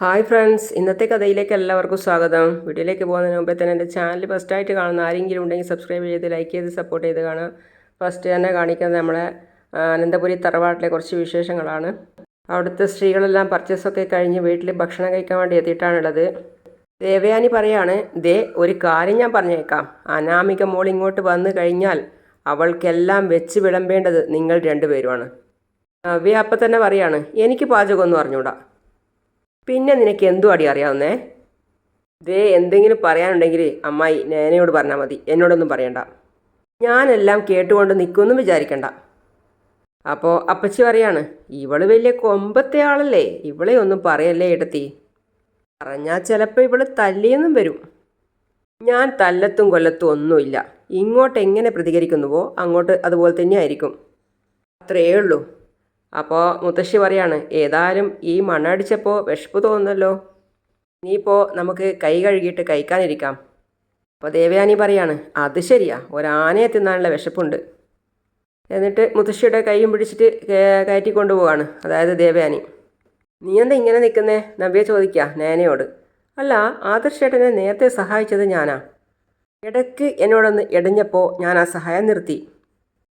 Hi friends ഇന്നത്തെ കഥയിലേക്ക് എല്ലാവർക്കും സ്വാഗതം. വീഡിയോയിലേക്ക് പോകുന്നതിന് മുമ്പേ തന്നെ എന്റെ ചാനൽ ഫസ്റ്റ് ആയിട്ട് കാണുന്ന ആരെങ്കിലും ഉണ്ടെങ്കിൽ സബ്സ്ക്രൈബ് ചെയ്ത് ലൈക്ക് ചെയ്ത് സപ്പോർട്ട് ചെയ്ത് കാണുക. ഫസ്റ്റ് തന്നെ കാണിക്കുന്നത് നമ്മളെ അനന്തപുരി തറവാട്ടിലെ കുറച്ച് വിശേഷങ്ങളാണ്. അവിടുത്തെ സ്ത്രീകളെല്ലാം പർച്ചേസൊക്കെ കഴിഞ്ഞ് വീട്ടിൽ ഭക്ഷണം കഴിക്കാൻ വേണ്ടി എത്തിയിട്ടാണുള്ളത് ദേവയാനി പറയാണ് ദേ ഒരു കാര്യം ഞാൻ പറഞ്ഞേക്കാം. അനാമിക മോൾ ഇങ്ങോട്ട് വന്നു കഴിഞ്ഞാൽ അവൾക്കെല്ലാം വെച്ച് വിളമ്പേണ്ടത് നിങ്ങൾ രണ്ടുപേരുമാണ്. നവ്യ അപ്പം തന്നെ പറയാണ് എനിക്ക് പാചകമൊന്നും അറിഞ്ഞൂടാ. പിന്നെ നിനക്ക് എന്തു അടി അറിയാവുന്നേ? ദേ എന്തെങ്കിലും പറയാനുണ്ടെങ്കിൽ അമ്മായി നേനയോട് പറഞ്ഞാൽ മതി. എന്നോടൊന്നും പറയണ്ട. ഞാനെല്ലാം കേട്ടുകൊണ്ട് നിൽക്കുമെന്നും വിചാരിക്കണ്ട. അപ്പോൾ അപ്പച്ചി പറയാണ് ഇവൾ വലിയ കൊമ്പത്തെ ആളല്ലേ? ഇവളെ ഒന്നും പറയല്ലേ എടുത്തി പറഞ്ഞാൽ ചിലപ്പോൾ ഇവൾ തല്ലിയെന്നും വരും. ഞാൻ തല്ലത്തും കൊല്ലത്തും ഒന്നുമില്ല. ഇങ്ങോട്ട് എങ്ങനെ പ്രതികരിക്കുന്നുവോ അങ്ങോട്ട് അതുപോലെ തന്നെ ആയിരിക്കും. അത്രയേ ഉള്ളൂ. അപ്പോൾ മുത്തശ്ശി പറയാണ് ഏതായാലും ഈ മണ്ണടിച്ചപ്പോൾ വിശപ്പ് തോന്നുന്നല്ലോ. ഇനിയിപ്പോൾ നമുക്ക് കൈ കഴുകിയിട്ട് കഴിക്കാനിരിക്കാം. അപ്പോൾ ദേവയാനി പറയാണ് അത് ശരിയാ. ഒരാനയെ തിന്നാനുള്ള വിശപ്പുണ്ട്. എന്നിട്ട് മുത്തശ്ശിയുടെ കൈയും പിടിച്ചിട്ട് കയറ്റി കൊണ്ടുപോവാണ് അതായത് ദേവയാനി. നീ എന്താ ഇങ്ങനെ നിൽക്കുന്നേ? നവ്യ ചോദിക്കുക നേനയോട്. അല്ല ആദർശേട്ടനെ നേരത്തെ സഹായിച്ചത് ഞാനാ. ഇടയ്ക്ക് എന്നോടൊന്ന് ഇടഞ്ഞപ്പോൾ ഞാൻ ആ സഹായം നിർത്തി.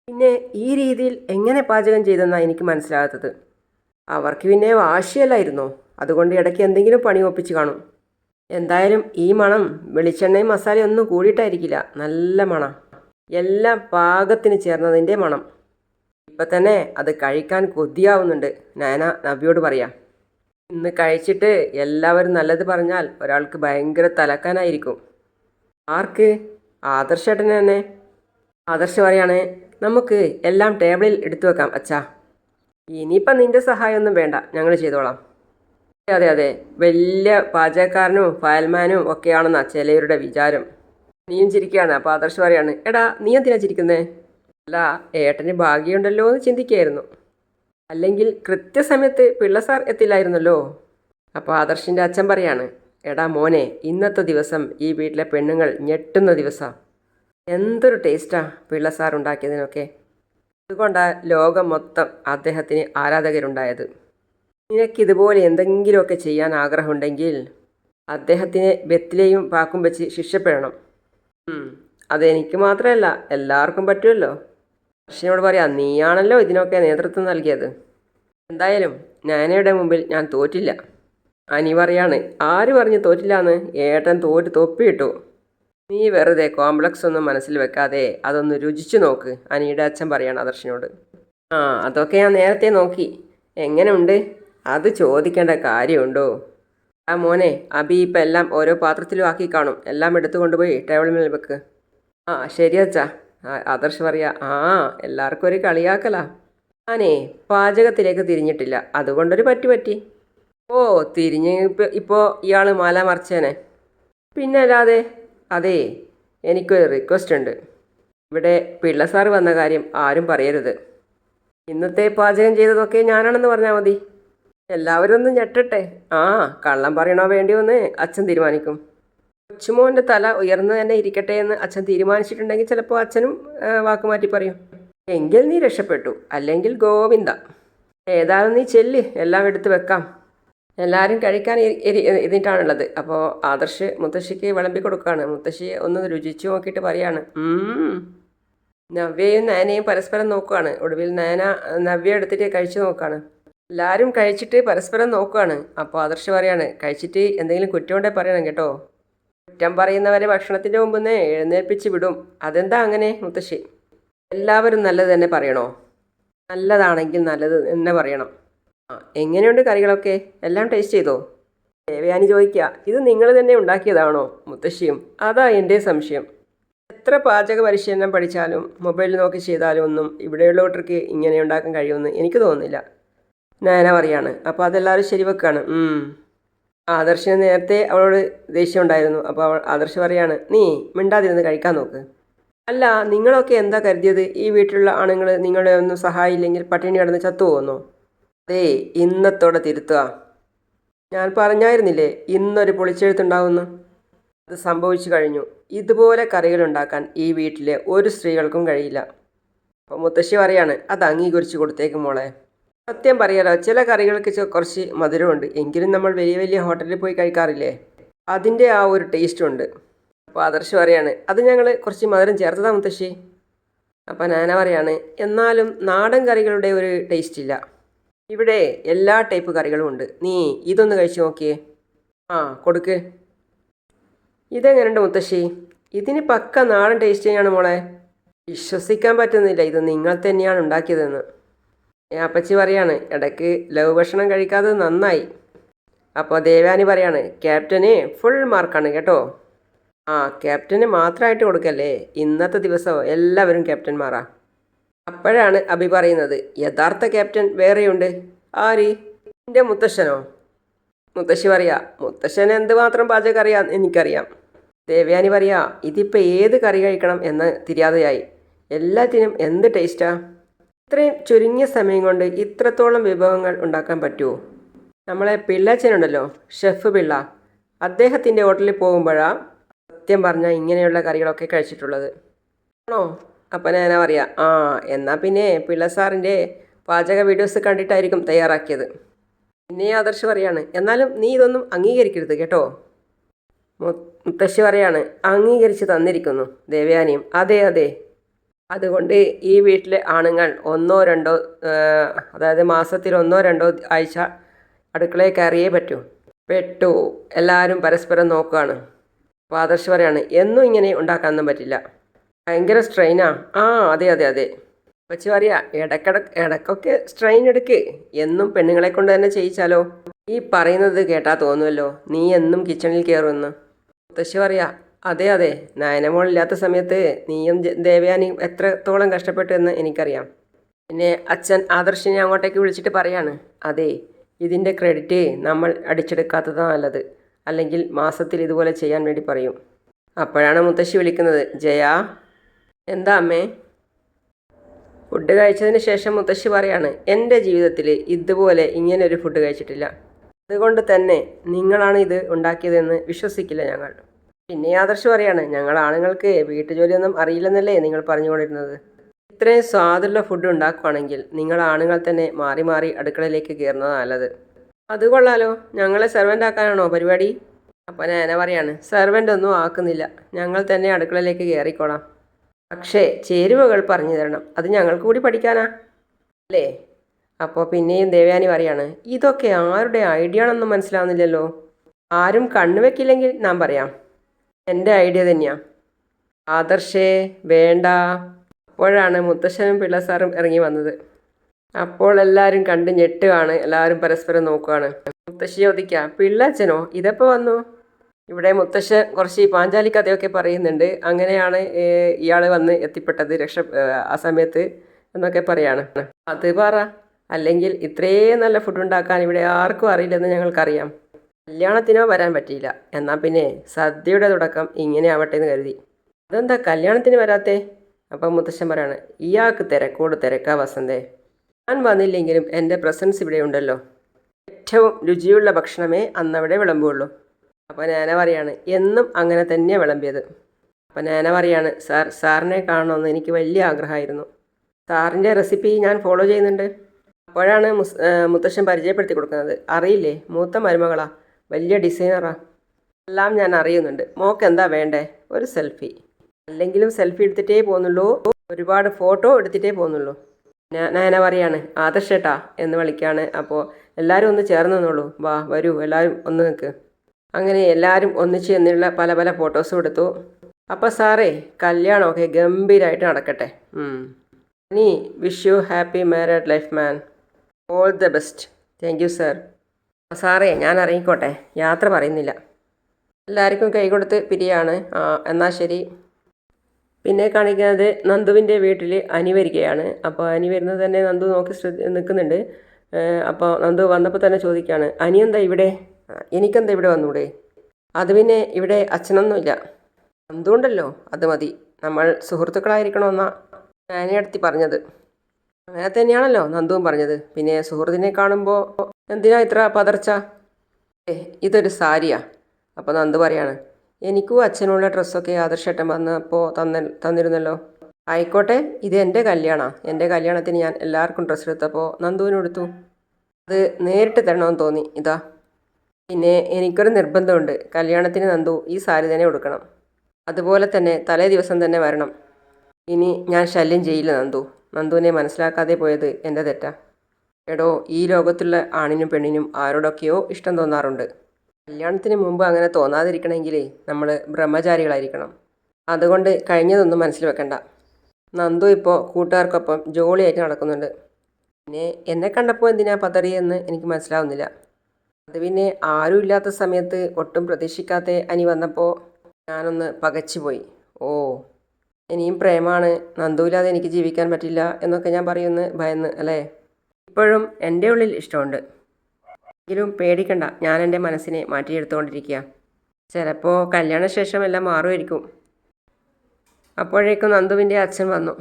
പിന്നെ ഈ രീതിയിൽ എങ്ങനെ പാചകം ചെയ്തെന്നാണ് എനിക്ക് മനസ്സിലാകാത്തത്. അവർക്ക് പിന്നെ വാശിയല്ലായിരുന്നോ? അതുകൊണ്ട് ഇടയ്ക്ക് എന്തെങ്കിലും പണി ഒപ്പിച്ച് കാണും. എന്തായാലും ഈ മണം വെളിച്ചെണ്ണയും മസാലയും ഒന്നും കൂടിയിട്ടായിരിക്കില്ല. നല്ല മണം. എല്ലാം പാകത്തിന് ചേർന്നതിന്റെ മണം. ഇപ്പം തന്നെ അത് കഴിക്കാൻ കൊതിയാവുന്നുണ്ട്. നയന നബിയോട് പറയാം. ഇന്ന് കഴിച്ചിട്ട് എല്ലാവരും നല്ലത് പറഞ്ഞാൽ ഒരാൾക്ക് ഭയങ്കര തലക്കാനായിരിക്കും. ആർക്ക്? ആദർശേട്ടനെ തന്നെ. ആദർശ് പറയാണ് നമുക്ക് എല്ലാം ടേബിളിൽ എടുത്തു വെക്കാം അച്ഛാ. ഇനിയിപ്പം നിന്റെ സഹായമൊന്നും വേണ്ട ഞങ്ങൾ ചെയ്തോളാം. അതെ അതെ വലിയ പാചകക്കാരനും ഫയൽമാനും ഒക്കെയാണെന്നാ ചിലവരുടെ വിചാരം. നീയും ചിരിക്കുകയാണ് അപ്പോൾ ആദർശ് പറയാണ് എടാ നീ എന്തിനാ ചിരിക്കുന്നേ? അല്ല ഏട്ടന് ഭാഗ്യമുണ്ടല്ലോ എന്ന് ചിന്തിക്കുകയായിരുന്നു. അല്ലെങ്കിൽ കൃത്യസമയത്ത് പിള്ള സാർ എത്തില്ലായിരുന്നല്ലോ? അപ്പോൾ ആദർശിന്റെ അച്ഛൻ പറയാണ് എടാ മോനെ ഇന്നത്തെ ദിവസം ഈ വീട്ടിലെ പെണ്ണുങ്ങൾ ഞെട്ടുന്ന ദിവസമാണ് എന്തൊരു ടേസ്റ്റാ പിള്ള സാർ ഉണ്ടാക്കിയതിനൊക്കെ. അതുകൊണ്ടാണ് ലോകം മൊത്തം അദ്ദേഹത്തിന് ആരാധകരുണ്ടായത്. നിനക്കിതുപോലെ എന്തെങ്കിലുമൊക്കെ ചെയ്യാൻ ആഗ്രഹമുണ്ടെങ്കിൽ അദ്ദേഹത്തിനെ ബെത്തിലെയും പാക്കും വെച്ച് ശിക്ഷപ്പെടണം. അതെനിക്ക് മാത്രമല്ല എല്ലാവർക്കും പറ്റുമല്ലോ. കർഷനോട് പറയാം നീയാണല്ലോ ഇതിനൊക്കെ നേതൃത്വം നൽകിയത്. എന്തായാലും നാനയുടെ മുമ്പിൽ ഞാൻ തോറ്റില്ല. അനി പറയാണ് ആര് പറഞ്ഞ് തോറ്റില്ല എന്ന് ഏട്ടൻ തോറ്റ് തൊപ്പിയിട്ടു. നീ വെറുതെ കോംപ്ലക്സ് ഒന്നും മനസ്സിൽ വെക്കാതെ അതൊന്ന് രുചിച്ചു നോക്ക്. അനിയുടെ അച്ഛൻ പറയാണ് ആദർശിനോട്. ആ അതൊക്കെ ഞാൻ നേരത്തെ നോക്കി. എങ്ങനെയുണ്ട് അത് ചോദിക്കേണ്ട കാര്യമുണ്ടോ? ആ മോനെ അബി ഇപ്പം എല്ലാം ഓരോ പാത്രത്തിലും ആക്കി കാണും. എല്ലാം എടുത്തു കൊണ്ടുപോയി ടേബിളിൽ വെക്ക്. ആ ശരി അച്ഛാ. ആദർശ് പറയാ ആ എല്ലാവർക്കും ഒരു കളിയാക്കലാ. ഞാനേ പാചകത്തിലേക്ക് തിരിഞ്ഞിട്ടില്ല. അതുകൊണ്ടൊരു പറ്റി പറ്റി. ഓ തിരിഞ്ഞ് ഇപ്പം ഇപ്പോൾ ഇയാൾ മാല മറിച്ചേനെ. പിന്നെ അല്ലാതെ അതെ എനിക്കൊരു റിക്വസ്റ്റ് ഉണ്ട്. ഇവിടെ പിള്ള സാർ വന്ന കാര്യം ആരും പറയരുത്. ഇന്നത്തെ പാചകം ചെയ്തതൊക്കെ ഞാനാണെന്ന് പറഞ്ഞാൽ മതി. എല്ലാവരും ഒന്ന് ഞെട്ടട്ടെ. ആ കള്ളം പറയണോ വേണ്ടി എന്ന് അച്ഛൻ തീരുമാനിക്കും. കൊച്ചുമോന്റെ തല ഉയർന്നു തന്നെ ഇരിക്കട്ടെ എന്ന് അച്ഛൻ തീരുമാനിച്ചിട്ടുണ്ടെങ്കിൽ ചിലപ്പോൾ അച്ഛനും വാക്കുമാറ്റി വാക്ക് മാറ്റി പറയും. എങ്കിൽ നീ രക്ഷപ്പെട്ടു. അല്ലെങ്കിൽ ഗോവിന്ദ. ഏതായാലും നീ ചെല്ല്. എല്ലാം എടുത്ത് വെക്കാം. എല്ലാവരും കഴിക്കാൻ ഇതിട്ടാണുള്ളത് അപ്പോൾ ആദർശ് മുത്തശ്ശിക്ക് വിളമ്പി കൊടുക്കുകയാണ്. മുത്തശ്ശി ഒന്ന് രുചിച്ചു നോക്കിയിട്ട് പറയാണ്. നവ്യയും നയനയും പരസ്പരം നോക്കുകയാണ്. ഒടുവിൽ നയന നവ്യ എടുത്തിട്ട് കഴിച്ചു നോക്കുകയാണ്. എല്ലാവരും കഴിച്ചിട്ട് പരസ്പരം നോക്കുകയാണ്. അപ്പോൾ ആദർശ് പറയാണ് കഴിച്ചിട്ട് എന്തെങ്കിലും കുറ്റം ഉണ്ടെങ്കിൽ പറയണം കേട്ടോ. കുറ്റം പറയുന്നവരെ ഭക്ഷണത്തിന്റെ മുമ്പ് നിന്ന് എഴുന്നേൽപ്പിച്ച് വിടും. അതെന്താ അങ്ങനെ മുത്തശ്ശി? എല്ലാവരും നല്ലത് തന്നെ പറയണോ? നല്ലതാണെങ്കിൽ നല്ലത് തന്നെ പറയണം. എങ്ങനെയുണ്ട് കറികളൊക്കെ? എല്ലാം ടേസ്റ്റ് ചെയ്തോ? ദേവയാനി ചോദിക്കുക ഇത് നിങ്ങൾ തന്നെ ഉണ്ടാക്കിയതാണോ മുത്തശ്ശിയും? അതാ എന്റെ സംശയം. എത്ര പാചക പരിശീലനം പഠിച്ചാലും മൊബൈൽ നോക്കി ചെയ്താലും ഒന്നും ഇവിടെയുള്ളവർക്ക് ഇങ്ങനെ ഉണ്ടാക്കാൻ കഴിയുമെന്ന് എനിക്ക് തോന്നുന്നില്ല. നയന പറയാണ് അപ്പോൾ അതെല്ലാവരും ശരിവെക്കാണ്. ആദർശിന് നേരത്തെ അവളോട് ദേഷ്യം ഉണ്ടായിരുന്നു അപ്പോൾ അവൾ ആദർശ് പറയാണ് നീ മിണ്ടാതിരുന്ന് കഴിക്കാൻ നോക്ക്. അല്ല നിങ്ങളൊക്കെ എന്താ കരുതിയത്? ഈ വീട്ടിലുള്ള ആണുങ്ങൾ നിങ്ങളെ ഒന്നും സഹായമില്ലെങ്കിൽ പട്ടിണി കിടന്ന് ചത്തുപോകുന്നോ? അതേ ഇന്നത്തോടെ തിരുത്തുക. ഞാൻ പറഞ്ഞായിരുന്നില്ലേ ഇന്നൊരു പൊളിച്ചെഴുത്തുണ്ടാവുന്ന? അത് സംഭവിച്ചു കഴിഞ്ഞു. ഇതുപോലെ കറികൾ ഉണ്ടാക്കാൻ ഈ വീട്ടിലെ ഒരു സ്ത്രീകൾക്കും കഴിയില്ല. അപ്പോൾ മുത്തശ്ശി പറയാണ് അത് അംഗീകരിച്ച് കൊടുത്തേക്കും മോളെ. സത്യം പറയാലോ ചില കറികൾക്ക് കുറച്ച് മധുരമുണ്ട്. എങ്കിലും നമ്മൾ വലിയ വലിയ ഹോട്ടലിൽ പോയി കഴിക്കാറില്ലേ? അതിന്റെ ആ ഒരു ടേസ്റ്റ് ഉണ്ട്. അപ്പോൾ ആദർശ് പറയാണ് അത് ഞങ്ങൾ കുറച്ച് മധുരം ചേർത്തതാ മുത്തശ്ശി. അപ്പോൾ നാന പറയാണ് എന്നാലും നാടൻ കറികളുടെ ഒരു ടേസ്റ്റ് ഇല്ല. ഇവിടെ എല്ലാ ടൈപ്പ് കറികളും ഉണ്ട്. നീ ഇതൊന്ന് കഴിച്ചു നോക്കിയേ. ആ കൊടുക്ക്. ഇതെങ്ങനെയുണ്ട് മുത്തശ്ശി? ഇതിന് പക്ക നാടൻ ടേസ്റ്റ് തന്നെയാണ് മോളെ. വിശ്വസിക്കാൻ പറ്റുന്നില്ല. ഇത് നിങ്ങൾ തന്നെയാണ് ഉണ്ടാക്കിയതെന്ന്. അപ്പച്ചി പറയാണ് ഇടയ്ക്ക് ലവ് ഭക്ഷണം കഴിക്കാതെ നന്നായി. അപ്പോൾ ദേവാനി പറയാണ് ക്യാപ്റ്റന് ഫുൾ മാർക്കാണ് കേട്ടോ. ആ ക്യാപ്റ്റന് മാത്രമായിട്ട് കൊടുക്കല്ലേ? ഇന്നത്തെ ദിവസം എല്ലാവരും ക്യാപ്റ്റന്മാരാ. അപ്പോഴാണ് അഭി പറയുന്നത് യഥാർത്ഥ ക്യാപ്റ്റൻ വേറെയുണ്ട്. ആര്? എന്റെ മുത്തശ്ശനോ? മുത്തശ്ശി പറയാ മുത്തശ്ശൻ എന്തുമാത്രം പാചകം അറിയാം എനിക്കറിയാം. ദേവയാനി പറയാ ഇതിപ്പോൾ ഏത് കറി കഴിക്കണം? എന്ന് തിരിയാതെയായി. എല്ലാത്തിനും എന്ത് ടേസ്റ്റാ ഇത്രയും ചുരുങ്ങിയ സമയം കൊണ്ട് ഇത്രത്തോളം വിഭവങ്ങൾ ഉണ്ടാക്കാൻ പറ്റുമോ നമ്മളെ പിള്ളച്ചനുണ്ടല്ലോ ഷെഫ് പിള്ള. അദ്ദേഹത്തിന്റെ ഹോട്ടലിൽ പോകുമ്പോഴാണ് സത്യം പറഞ്ഞാൽ ഇങ്ങനെയുള്ള കറികളൊക്കെ കഴിച്ചിട്ടുള്ളത്. ആണോ? അപ്പം ഞാൻ പറയാം ആ എന്നാൽ പിന്നെ പിള്ള സാറിന്റെ പാചക വീഡിയോസ് കണ്ടിട്ടായിരിക്കും തയ്യാറാക്കിയത്. പിന്നെ ആദർശ് പറയാണ് എന്നാലും നീ ഇതൊന്നും അംഗീകരിക്കരുത് കേട്ടോ. മുത്തശ്ശി പറയാണ് അംഗീകരിച്ച് തന്നിരിക്കുന്നു ദേവയാനിയും. അതെ അതെ. അതുകൊണ്ട് ഈ വീട്ടിലെ ആണുങ്ങൾ ഒന്നോ രണ്ടോ അതായത് മാസത്തിൽ ഒന്നോ രണ്ടോ ആഴ്ച അടുക്കളയിൽ കയറിയേ പറ്റൂ. പെട്ടു. എല്ലാവരും പരസ്പരം നോക്കുകയാണ്. അപ്പോൾ ആദർശ് പറയാണ് എന്നും ഇങ്ങനെ ഉണ്ടാക്കാനൊന്നും പറ്റില്ല. ഭയങ്കര സ്ട്രെയിനാ ആ. അതെ അതെ അതെ. കൊച്ചു പറയാ ഇടക്കിട ഇടക്കൊക്കെ സ്ട്രെയിൻ എടുക്ക്. എന്നും പെണ്ണുങ്ങളെ കൊണ്ട് തന്നെ ചെയ്യിച്ചാലോ? ഈ പറയുന്നത് കേട്ടാ തോന്നുമല്ലോ നീ എന്നും കിച്ചണിൽ കയറുമെന്ന് മുത്തശ്ശി പറയാ അതെ അതെ. നയനമോളില്ലാത്ത സമയത്ത് നീയും ദേവയാനി ദേവയാനിയും എത്രത്തോളം കഷ്ടപ്പെട്ടു എന്ന് എനിക്കറിയാം. പിന്നെ അച്ഛൻ ആദർശിനെ അങ്ങോട്ടേക്ക് വിളിച്ചിട്ട് പറയാണ് അതെ ഇതിന്റെ ക്രെഡിറ്റ് നമ്മൾ അടിച്ചെടുക്കാത്തതാണ് നല്ലത്. അല്ലെങ്കിൽ മാസത്തിൽ ഇതുപോലെ ചെയ്യാൻ വേണ്ടി പറയും. അപ്പോഴാണ് മുത്തശ്ശി വിളിക്കുന്നത് ജയ എന്താ അമ്മേ ഫുഡ് കഴിച്ചതിന് ശേഷം മുത്തശ്ശി പറയാണ് എന്റെ ജീവിതത്തിൽ ഇതുപോലെ ഇങ്ങനെ ഒരു ഫുഡ് കഴിച്ചിട്ടില്ല. അതുകൊണ്ട് തന്നെ നിങ്ങളാണ് ഇത് ഉണ്ടാക്കിയതെന്ന് വിശ്വസിക്കില്ല ഞങ്ങൾ. പിന്നെ ആദർശ് പറയാണ് ഞങ്ങൾ ആണുങ്ങൾക്ക് വീട്ടുജോലിയൊന്നും അറിയില്ലെന്നല്ലേ നിങ്ങൾ പറഞ്ഞുകൊണ്ടിരുന്നത്? ഇത്രയും സ്വാദുള്ള ഫുഡ് ഉണ്ടാക്കുവാണെങ്കിൽ നിങ്ങൾ ആണുങ്ങൾ തന്നെ മാറി മാറി അടുക്കളയിലേക്ക് കയറുന്നതാണ് നല്ലത്. അത് കൊള്ളാലോ. ഞങ്ങളെ സെർവന്റ് ആക്കാനാണോ പരിപാടി? അപ്പോൾ ഞാൻ പറയാണ് സെർവന്റ് ഒന്നും ആക്കുന്നില്ല. ഞങ്ങൾ തന്നെ അടുക്കളയിലേക്ക് കയറിക്കോളാം. പക്ഷേ ചേരുവകൾ പറഞ്ഞു തരണം. അത് ഞങ്ങൾക്ക് കൂടി പഠിക്കാനാ. അല്ലേ? അപ്പോൾ പിന്നെയും ദേവയാനി പറയാണ് ഇതൊക്കെ ആരുടെ ഐഡിയ ആണെന്നും മനസ്സിലാവുന്നില്ലല്ലോ. ആരും കണ്ണുവെക്കില്ലെങ്കിൽ ഞാൻ പറയാം. എന്റെ ഐഡിയ തന്നെയാ. ആദർശേ വേണ്ട. അപ്പോഴാണ് മുത്തശ്ശനും പിള്ള സാറും ഇറങ്ങി വന്നത്. അപ്പോൾ എല്ലാവരും കണ്ട് ഞെട്ടുകയാണ് എല്ലാവരും പരസ്പരം നോക്കുകയാണ് മുത്തശ്ശി ചോദിക്കാം പിള്ളച്ചനോ ഇതെപ്പോൾ വന്നു? ഇവിടെ മുത്തശ്ശൻ കുറച്ച് ഈ പാഞ്ചാലി കഥയൊക്കെ പറയുന്നുണ്ട്. അങ്ങനെയാണ് ഇയാൾ വന്ന് എത്തിപ്പെട്ടത് രക്ഷ ആ സമയത്ത് എന്നൊക്കെ പറയാണ്. അത് പറ. അല്ലെങ്കിൽ ഇത്രയും നല്ല ഫുഡ് ഉണ്ടാക്കാൻ ഇവിടെ ആർക്കും അറിയില്ലെന്ന് ഞങ്ങൾക്കറിയാം. കല്യാണത്തിനോ വരാൻ പറ്റിയില്ല. എന്നാൽ പിന്നെ സദ്യയുടെ തുടക്കം ഇങ്ങനെ ആവട്ടെ എന്ന് കരുതി. അതെന്താ കല്യാണത്തിന് വരാത്തേ? അപ്പം മുത്തശ്ശൻ പറയാണ് ഇയാൾക്ക് തിരക്കോട് തിരക്കാ വസന്തേ. ഞാൻ വന്നില്ലെങ്കിലും എന്റെ പ്രസൻസ് ഇവിടെ ഉണ്ടല്ലോ. ഏറ്റവും രുചിയുള്ള ഭക്ഷണമേ അന്നവിടെ വിളമ്പുള്ളൂ. അപ്പോൾ നാന പറയാണ് എന്നും അങ്ങനെ തന്നെയാണ് വിളമ്പിയത്. അപ്പോൾ നാന പറയാണ് സാർ സാറിനെ കാണണമെന്ന് എനിക്ക് വലിയ ആഗ്രഹമായിരുന്നു. സാറിന്റെ റെസിപ്പി ഞാൻ ഫോളോ ചെയ്യുന്നുണ്ട്. അപ്പോഴാണ് മുസ് മുത്തശ്ശൻ പരിചയപ്പെടുത്തി കൊടുക്കുന്നത്. അറിയില്ലേ? മൂത്ത മരുമകളാ. വലിയ ഡിസൈനറാ. എല്ലാം ഞാൻ അറിയുന്നുണ്ട്. മോക്ക് എന്താ വേണ്ടേ? ഒരു സെൽഫി. അല്ലെങ്കിലും സെൽഫി എടുത്തിട്ടേ പോകുന്നുള്ളൂ. ഒരുപാട് ഫോട്ടോ എടുത്തിട്ടേ പോകുന്നുള്ളൂ. നയന പറയാണ് ആദർശേട്ടാ എന്ന് വിളിക്കുകയാണ് അപ്പോൾ എല്ലാവരും ഒന്ന് ചേർന്ന് നിന്നോളൂ. വാ വരൂ. എല്ലാവരും ഒന്ന് നിൽക്ക്. അങ്ങനെ എല്ലാവരും ഒന്നിച്ച് എന്നുള്ള പല പല ഫോട്ടോസും എടുത്തു. അപ്പോൾ സാറേ കല്യാണമൊക്കെ ഗംഭീരമായിട്ട് നടക്കട്ടെ. നീ wish you happy married life man all the best thank you sir സാറേ ഞാൻ ഇറങ്ങിക്കോട്ടെ. യാത്ര പറയുന്നില്ല. എല്ലാവർക്കും കൈ കൊടുത്ത് പിരിയാണ്. എന്നാൽ ശരി. പിന്നെ കാണിക്കുന്നത് നന്ദുവിന്റെ വീട്ടിൽ അനി വരികയാണ്. അപ്പോൾ അനി വരുന്നത് തന്നെ നന്ദു നോക്കി ശ്രദ്ധ നിൽക്കുന്നുണ്ട് അപ്പോൾ നന്ദു വന്നപ്പോൾ തന്നെ ചോദിക്കുകയാണ് അനി എന്താ ഇവിടെ? "ആ, എനിക്കെന്താ ഇവിടെ വന്നൂടെ? അത് പിന്നെ ഇവിടെ അച്ഛനൊന്നുമില്ല. എന്തുകൊണ്ടല്ലോ അത് മതി? നമ്മൾ സുഹൃത്തുക്കളായിരിക്കണമെന്നാ ഞാനടുത്തി പറഞ്ഞത്. അങ്ങനെ തന്നെയാണല്ലോ നന്ദുവും പറഞ്ഞത്. പിന്നെ സുഹൃത്തിനെ കാണുമ്പോൾ എന്തിനാ ഇത്ര പതർച്ച? ഏ ഇതൊരു സാരിയാ. അപ്പോൾ നന്ദു പറയാണ് എനിക്കും അച്ഛനുള്ള ഡ്രസ്സൊക്കെ ആദർശേട്ടൻ വന്നപ്പോൾ തന്ന തന്നിരുന്നല്ലോ. ആയിക്കോട്ടെ ഇത് എന്റെ കല്യാണമാണ് എന്റെ കല്യാണത്തിന് ഞാൻ എല്ലാവർക്കും ഡ്രസ്സ് എടുത്തപ്പോൾ നന്ദുവിനെടുത്തു. അത് നേരിട്ട് തരണമെന്ന് തോന്നി. ഇതാ. പിന്നെ എനിക്കൊരു നിർബന്ധമുണ്ട്. കല്യാണത്തിന് നന്ദു ഈ സാരി തന്നെ കൊടുക്കണം അതുപോലെ തന്നെ തലേ ദിവസം തന്നെ വരണം. ഇനി ഞാൻ ശല്യം ചെയ്യില്ല നന്ദു. നന്ദുവിനെ മനസ്സിലാക്കാതെ പോയത് എന്റെ തെറ്റാ. എടോ ഈ ലോകത്തുള്ള ആണിനും പെണ്ണിനും ആരോടൊക്കെയോ ഇഷ്ടം തോന്നാറുണ്ട്. കല്യാണത്തിന് മുമ്പ് അങ്ങനെ തോന്നാതിരിക്കണമെങ്കിൽ നമ്മൾ ബ്രഹ്മചാരികളായിരിക്കണം. അതുകൊണ്ട് കഴിഞ്ഞതൊന്നും മനസ്സിൽ വെക്കണ്ട. നന്ദു ഇപ്പോൾ കൂട്ടുകാർക്കൊപ്പം ജോളിയായിട്ട് നടക്കുന്നുണ്ട്. പിന്നെ എന്നെ കണ്ടപ്പോൾ എന്തിനാ പതറിയെന്ന് എനിക്ക് മനസ്സിലാവുന്നില്ല. അത് പിന്നെ ആരും ഇല്ലാത്ത സമയത്ത് ഒട്ടും പ്രതീക്ഷിക്കാത്ത അനി വന്നപ്പോൾ ഞാനൊന്ന് പകച്ചുപോയി ഓ ഇനിയും പ്രേമാണ്. നന്ദുവില്ലാതെ എനിക്ക് ജീവിക്കാൻ പറ്റില്ല എന്നൊക്കെ ഞാൻ പറയുന്ന ഭയന്ന് അല്ലേ? ഇപ്പോഴും എന്റെ ഉള്ളിൽ ഇഷ്ടമുണ്ട്. എങ്കിലും പേടിക്കണ്ട ഞാൻ എന്റെ മനസ്സിനെ മാറ്റിയെടുത്തുകൊണ്ടിരിക്കുക ചിലപ്പോൾ കല്യാണശേഷം എല്ലാം മാറുമായിരിക്കും അപ്പോഴേക്കും നന്ദുവിന്റെ അച്ഛൻ വന്നു.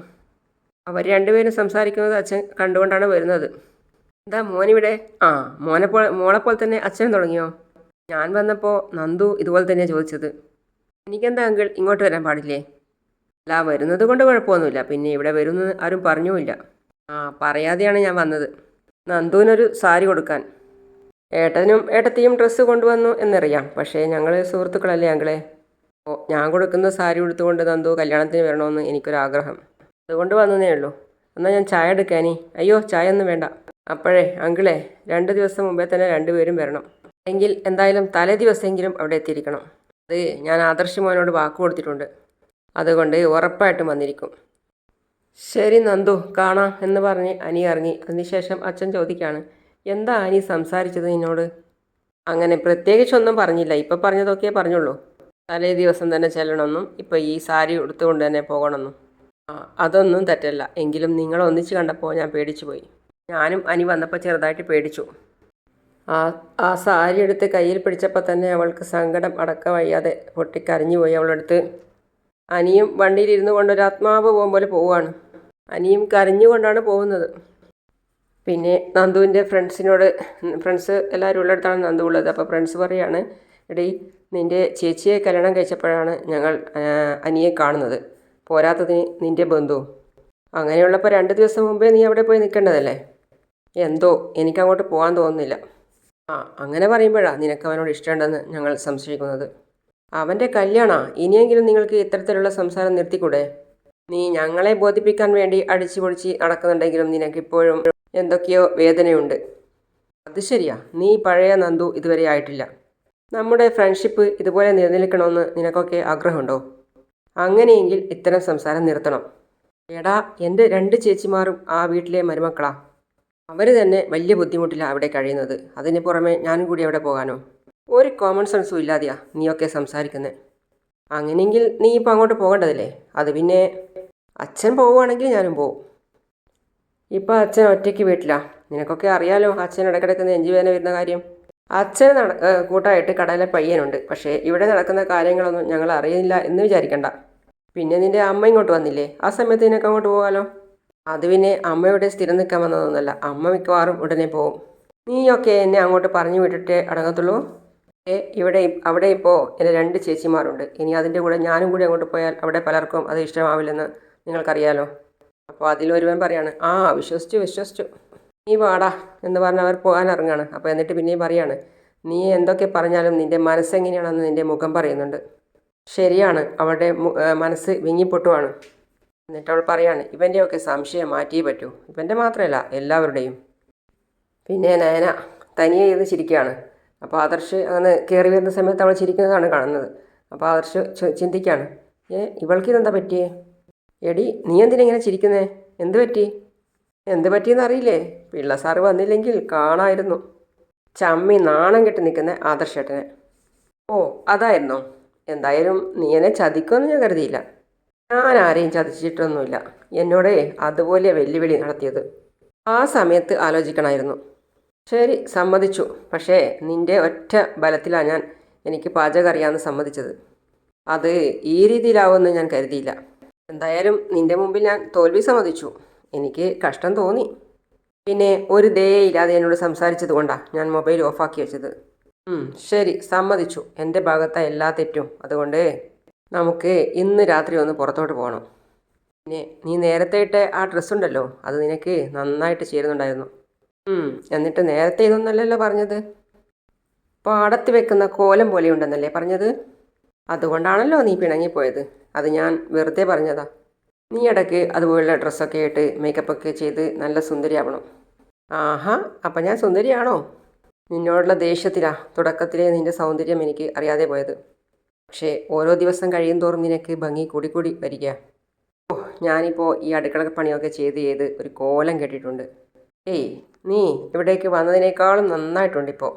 അവർ രണ്ടുപേരും സംസാരിക്കുന്നത് അച്ഛൻ കണ്ടുകൊണ്ടാണ് വരുന്നത്. എന്താ മോനിവിടെ? ആ മോനെ പോ മോളെപ്പോലെ തന്നെ അച്ഛനും തുടങ്ങിയോ? ഞാൻ വന്നപ്പോൾ നന്ദു ഇതുപോലെ തന്നെയാണ് ചോദിച്ചത്. എനിക്കെന്താ അങ്കിൾ ഇങ്ങോട്ട് വരാൻ പാടില്ലേ? അല്ല വരുന്നത് കൊണ്ട് കുഴപ്പമൊന്നുമില്ല. പിന്നെ ഇവിടെ വരുമെന്ന് ആരും പറഞ്ഞുമില്ല. ആ പറയാതെയാണ് ഞാൻ വന്നത്. നന്ദുവിനൊരു സാരി കൊടുക്കാൻ. ഏട്ടനും ഏട്ടത്തിയും ഡ്രസ്സ് കൊണ്ടുവന്നു എന്നറിയാം. പക്ഷേ ഞങ്ങൾ സുഹൃത്തുക്കളല്ലേ അങ്കിളെ? ഓ ഞാൻ കൊടുക്കുന്ന സാരി ഉടുത്തുകൊണ്ട് നന്ദു കല്യാണത്തിന് വരണമെന്ന് എനിക്കൊരാഗ്രഹം. അതുകൊണ്ട് വന്നതേ ഉള്ളൂ. എന്നാൽ ഞാൻ ചായ എടുക്കാനേ. അയ്യോ ചായ ഒന്നും വേണ്ട. അപ്പോഴേ അങ്കിളെ രണ്ട് ദിവസം മുമ്പേ തന്നെ രണ്ടുപേരും വരണം. എങ്കിൽ എന്തായാലും തലേ ദിവസമെങ്കിലും അവിടെ എത്തിയിരിക്കണം. അത് ഞാൻ ആദർശ് മോനോട് വാക്ക് കൊടുത്തിട്ടുണ്ട്. അതുകൊണ്ട് ഉറപ്പായിട്ടും വന്നിരിക്കും. ശരി നന്ദു കാണാം എന്ന് പറഞ്ഞ് അനി ഇറങ്ങി. അതിനുശേഷം അച്ഛൻ ചോദിക്കുകയാണ് എന്താ അനി സംസാരിച്ചത് നിന്നോട്? അങ്ങനെ പ്രത്യേകിച്ചൊന്നും പറഞ്ഞില്ല. ഇപ്പം പറഞ്ഞതൊക്കെ പറഞ്ഞുള്ളൂ. തലേ ദിവസം തന്നെ ചെല്ലണമെന്നും ഇപ്പോൾ ഈ സാരി ഉടുത്തുകൊണ്ട് തന്നെ പോകണമെന്നും. അതൊന്നും തെറ്റല്ല. എങ്കിലും നിങ്ങളൊന്നിച്ച് കണ്ടപ്പോൾ ഞാൻ പേടിച്ചു പോയി ഞാനും അനി വന്നപ്പോൾ ചെറുതായിട്ട് പേടിച്ചു. ആ ആ സാരി എടുത്ത് കയ്യിൽ പിടിച്ചപ്പോൾ തന്നെ അവൾക്ക് സങ്കടം അടക്ക വയ്യാതെ പൊട്ടിക്കരഞ്ഞു പോയി അവളെടുത്ത്. അനിയും വണ്ടിയിലിരുന്നു കൊണ്ട് ഒരു ആത്മാവ് പോലെ പോവുകയാണ്. അനിയും കരഞ്ഞുകൊണ്ടാണ് പോകുന്നത്. പിന്നെ നന്ദുവിന്റെ ഫ്രണ്ട്സിനോട് ഫ്രണ്ട്സ് എല്ലാവരും ഉള്ളിടത്താണ് നന്ദു ഉള്ളത്. അപ്പോൾ ഫ്രണ്ട്സ് പറയാണ് എടീ നിന്റെ ചേച്ചിയെ കല്യാണം കഴിച്ചപ്പോഴാണ് ഞങ്ങൾ അനിയെ കാണുന്നത്. പോരാത്തതിന് നിന്റെ ബന്ധു അങ്ങനെയുള്ളപ്പോൾ രണ്ട് ദിവസം മുമ്പേ നീ അവിടെ പോയി നിൽക്കേണ്ടതല്ലേ? എന്തോ എനിക്കങ്ങോട്ട് പോകാൻ തോന്നുന്നില്ല. ആ അങ്ങനെ പറയുമ്പോഴാണ് നിനക്ക് അവനോട് ഇഷ്ടമുണ്ടെന്ന് ഞങ്ങൾ സംശയിക്കുന്നത്. അവന്റെ കല്യാണ? ഇനിയെങ്കിലും നിങ്ങൾക്ക് ഇത്തരത്തിലുള്ള സംസാരം നിർത്തിക്കൂടെ? നീ ഞങ്ങളെ ബോധിപ്പിക്കാൻ വേണ്ടി അടിച്ചു പൊളിച്ച് നടക്കുന്നുണ്ടെങ്കിലും നിനക്കിപ്പോഴും എന്തൊക്കെയോ വേദനയുണ്ട്. അത് ശരിയാ. നീ പഴയ നന്ദു ഇതുവരെ ആയിട്ടില്ല. നമ്മുടെ ഫ്രണ്ട്ഷിപ്പ് ഇതുപോലെ നിലനിൽക്കണമെന്ന് നിനക്കൊക്കെ ആഗ്രഹമുണ്ടോ? അങ്ങനെയെങ്കിൽ ഇത്തരം സംസാരം നിർത്തണം. എടാ എന്റെ രണ്ട് ചേച്ചിമാരും ആ വീട്ടിലെ മരുമക്കളാ. അവർ തന്നെ വലിയ ബുദ്ധിമുട്ടിലാണ് അവിടെ കഴിയുന്നത്. അതിന് പുറമെ ഞാനും കൂടി അവിടെ പോകാനോ? ഒരു കോമൺ സെൻസും ഇല്ലാതെയാ നീയൊക്കെ സംസാരിക്കുന്നത് അങ്ങനെയെങ്കിൽ നീ ഇപ്പോൾ അങ്ങോട്ട് പോകേണ്ടതല്ലേ? അത് പിന്നെ അച്ഛൻ പോവുകയാണെങ്കിൽ ഞാനും പോവും. ഇപ്പോൾ അച്ഛൻ ഒറ്റയ്ക്ക് വീട്ടിലാ. നിനക്കൊക്കെ അറിയാലോ അച്ഛൻ ഇടയ്ക്കിടയ്ക്ക് നെഞ്ചുവേദന വരുന്ന കാര്യം. അച്ഛൻ നട കൂട്ടായിട്ട് കടയിലെ പയ്യനുണ്ട്. പക്ഷേ ഇവിടെ നടക്കുന്ന കാര്യങ്ങളൊന്നും ഞങ്ങൾ അറിയുന്നില്ല എന്ന് വിചാരിക്കണ്ട. പിന്നെ നിന്റെ അമ്മ ഇങ്ങോട്ട് വന്നില്ലേ? ആ സമയത്ത് നിനക്ക് അങ്ങോട്ട് പോകാലോ? അത് പിന്നെ അമ്മയുടെ സ്ഥിരം നിൽക്കാൻ വന്നതൊന്നുമല്ല. അമ്മ മിക്കവാറും ഉടനെ പോവും. നീയൊക്കെ എന്നെ അങ്ങോട്ട് പറഞ്ഞു വിട്ടിട്ടേ അടങ്ങത്തുള്ളൂ? ഇവിടെ അവിടെ ഇപ്പോൾ എന്റെ രണ്ട് ചേച്ചിമാരുണ്ട്. ഇനി അതിന്റെ കൂടെ ഞാനും കൂടി അങ്ങോട്ട് പോയാൽ അവിടെ പലർക്കും അത് ഇഷ്ടമാവില്ലെന്ന് നിങ്ങൾക്കറിയാലോ. അപ്പോൾ അതിലൊരുവൻ പറയാണ് ആ വിശ്വസിച്ചു വിശ്വസിച്ചു. നീ വാടാ എന്ന് പറഞ്ഞ് അവർ പോകാൻ ഇറങ്ങാണ്. അപ്പോൾ എന്നിട്ട് പിന്നെയും പറയാണ് നീ എന്തൊക്കെ പറഞ്ഞാലും നിന്റെ മനസ്സെങ്ങനെയാണെന്ന് നിന്റെ മുഖം പറയുന്നുണ്ട്. ശരിയാണ് അവളുടെ മനസ്സ് വിങ്ങിപ്പൊട്ടുവാണ്. എന്നിട്ട് അവൾ പറയാണ് ഇവന്റെയൊക്കെ സംശയം മാറ്റിയേ പറ്റൂ. ഇവന്റെ മാത്രമല്ല എല്ലാവരുടെയും. പിന്നെ നയന തനിയെ ഇരുന്ന് ചിരിക്കുകയാണ്. അപ്പോൾ ആദർശ് അങ്ങനെ കയറി വരുന്ന സമയത്ത് അവൾ ചിരിക്കുന്നതാണ് കാണുന്നത്. അപ്പോൾ ആദർശ് ചിന്തിക്കുകയാണ് ഏ ഇവൾക്ക് ഇതെന്താ പറ്റിയേ? എടി നീ എന്തിനാ ഇങ്ങനെ ചിരിക്കുന്നേ? എന്ത് പറ്റി? എന്ത് പറ്റിയെന്ന് അറിയില്ലേ? പിള്ള സാറ് വന്നില്ലെങ്കിൽ കാണായിരുന്നു. ചമ്മി നാണം കെട്ടി നിൽക്കുന്ന ആദർശേട്ടനെ. ഓ അതായിരുന്നോ? എന്തായാലും നീ എന്നെ ചതിക്കുമെന്ന് ഞാൻ കരുതിയില്ല. ഞാൻ ആരെയും ചതിച്ചിട്ടൊന്നുമില്ല. എന്നോട് അതുപോലെ വെല്ലുവിളി നടത്തിയത്. ആ സമയത്ത് ആലോചിക്കണമായിരുന്നു ശരി സമ്മതിച്ചു. പക്ഷേ നിന്റെ ഒറ്റ ബലത്തിലാണ് ഞാൻ എനിക്ക് പാചകം അറിയാമെന്ന് സമ്മതിച്ചത്. അത് ഈ രീതിയിലാവുമെന്ന് ഞാൻ കരുതിയില്ല. എന്തായാലും നിന്റെ മുമ്പിൽ ഞാൻ തോൽവി സമ്മതിച്ചു. എനിക്ക് കഷ്ടം തോന്നി. പിന്നെ ഒരു ദയയില്ലാതെ എന്നോട് സംസാരിച്ചത് കൊണ്ടാണ് ഞാൻ മൊബൈൽ ഓഫാക്കി വെച്ചത്. ശരി സമ്മതിച്ചു. എന്റെ ഭാഗത്താ എല്ലാ തെറ്റും. അതുകൊണ്ട് നമുക്ക് ഇന്ന് രാത്രി ഒന്ന് പുറത്തോട്ട് പോകണം. പിന്നെ നീ നേരത്തെ ഇട്ട ആ ഡ്രസ്സുണ്ടല്ലോ അത് നിനക്ക് നന്നായിട്ട് ചേരുന്നുണ്ടായിരുന്നു. എന്നിട്ട് നേരത്തെ ഇതൊന്നല്ലല്ലോ പറഞ്ഞത്? പാടത്ത് വെക്കുന്ന കോലം പോലെ ഉണ്ടെന്നല്ലേ പറഞ്ഞത്? അതുകൊണ്ടാണല്ലോ നീ പിണങ്ങിപ്പോയത്. അത് ഞാൻ വെറുതെ പറഞ്ഞതാ. നീ ഇടയ്ക്ക് അതുപോലുള്ള ഡ്രസ്സൊക്കെ ഇട്ട് മേക്കപ്പൊക്കെ ചെയ്ത് നല്ല സുന്ദരിയാവണം. ആഹാ അപ്പം ഞാൻ സുന്ദരിയാണോ? നിന്നോടുള്ള ദേഷ്യത്തിലാ തുടക്കത്തിലെ നിന്റെ സൗന്ദര്യം എനിക്ക് അറിയാതെ പോയത്. പക്ഷേ ഓരോ ദിവസം കഴിയും തോറും നിനക്ക് ഭംഗി കൂടി കൂടി വരിക. ഓ ഞാനിപ്പോൾ ഈ അടുക്കള പണിയൊക്കെ ചെയ്ത് ചെയ്ത് ഒരു കോലം കെട്ടിയിട്ടുണ്ട് ഏയ് നീ ഇവിടേക്ക് വന്നതിനേക്കാളും നന്നായിട്ടുണ്ട് ഇപ്പോൾ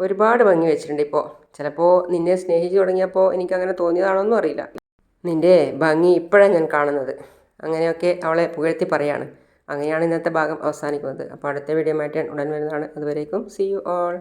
ഒരുപാട് ഭംഗി വെച്ചിട്ടുണ്ട് ഇപ്പോൾ ചിലപ്പോൾ നിന്നെ സ്നേഹിച്ചു തുടങ്ങിയപ്പോൾ എനിക്ക് അങ്ങനെ തോന്നിയതാണോന്നും അറിയില്ല. നിന്റെ ഭംഗി ഇപ്പോഴാണ് ഞാൻ കാണുന്നത്. അങ്ങനെയൊക്കെ അവളെ പുകഴ്ത്തി പറയാണ്. അങ്ങനെയാണ് ഇന്നത്തെ ഭാഗം അവസാനിക്കുന്നത്. അപ്പോൾ അടുത്ത വീഡിയോ മാറ്റാൻ ഉടൻ വരുന്നതാണ്. അതുവരേക്കും സി യു ഓൾ